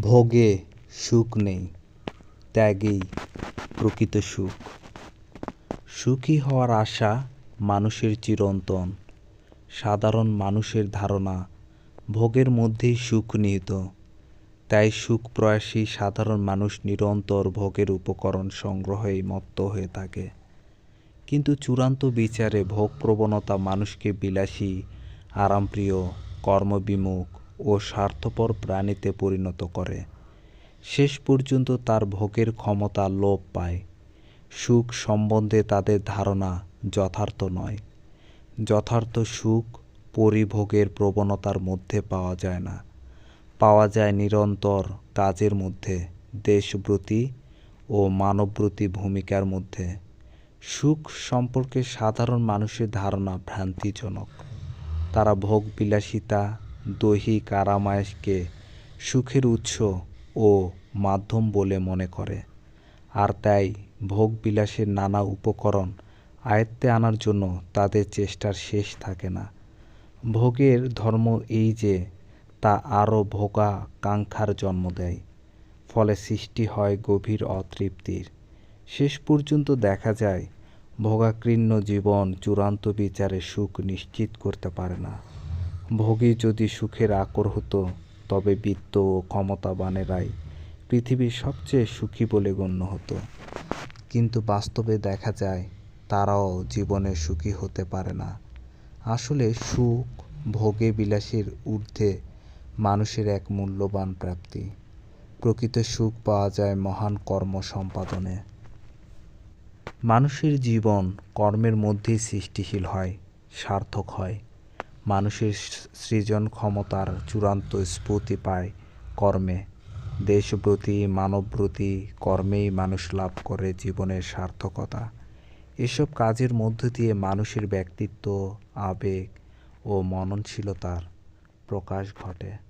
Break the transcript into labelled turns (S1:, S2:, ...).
S1: ভোগে সুখ নেই, ত্যাগেই প্রকৃত সুখ। সুখী হওয়ার আশা মানুষের চিরন্তন, সাধারণ মানুষের ধারণা ভোগের মধ্যেই সুখ নিহিত। তাই সুখ প্রয়াসী সাধারণ মানুষ নিরন্তর ভোগের উপকরণ সংগ্রহেই মত্ত হয়ে থাকে। কিন্তু চূড়ান্ত বিচারে ভোগ প্রবণতা মানুষকে বিলাসী, আরামপ্রিয়, কর্মবিমুখ ও স্বার্থপর প্রাণীতে পরিণত করে। শেষ পর্যন্ত তার ভোগের ক্ষমতা লোপ পায়। সুখ সম্বন্ধে তাদের ধারণা যথার্থ নয়। যথার্থ সুখ পরিভোগের প্রবণতার মধ্যে পাওয়া যায় না। পাওয়া যায় নিরন্তর কাজের মধ্যে, দেশব্রতী ও মানবব্রতী ভূমিকার মধ্যে। সুখ সম্পর্কে সাধারণ মানুষের ধারণা ভ্রান্তিজনক। তারা ভোগ দৈহিক আরামায়েশকে সুখের উৎস ও মাধ্যম বলে মনে করে। আর তাই ভোগ বিলাসের নানা উপকরণ আয়ত্তে আনার জন্য তাদের চেষ্টার শেষ থাকে না। ভোগের ধর্ম এই যে, তা আরও ভোগাকাঙ্ক্ষার জন্ম দেয়। ফলে সৃষ্টি হয় গভীর অতৃপ্তির। শেষ পর্যন্ত দেখা যায় ভোগাকীর্ণ জীবন চূড়ান্ত বিচারে সুখ নিশ্চিত করতে পারে না। ভোগী যদি সুখের আকর হতো, তবে বিত্ত ও ক্ষমতাবানেরাই পৃথিবীর সবচেয়ে সুখী বলে গণ্য হতো। কিন্তু বাস্তবে দেখা যায়, তারাও জীবনে সুখী হতে পারে না। আসলে সুখ ভোগে বিলাসের ঊর্ধ্বে মানুষের এক মূল্যবান প্রাপ্তি। প্রকৃত সুখ পাওয়া যায় মহান কর্ম সম্পাদনে। মানুষের জীবন কর্মের মধ্যেই সৃষ্টিশীল হয়, সার্থক হয়। মানুষের সৃজন ক্ষমতার চূড়ান্ত স্ফূর্তি পায় কর্মে। দেশব্রতী, মানবব্রতী কর্মেই মানুষ লাভ করে জীবনের সার্থকতা। এসব কাজের মধ্য দিয়ে মানুষের ব্যক্তিত্ব, আবেগ ও মননশীলতার প্রকাশ ঘটে।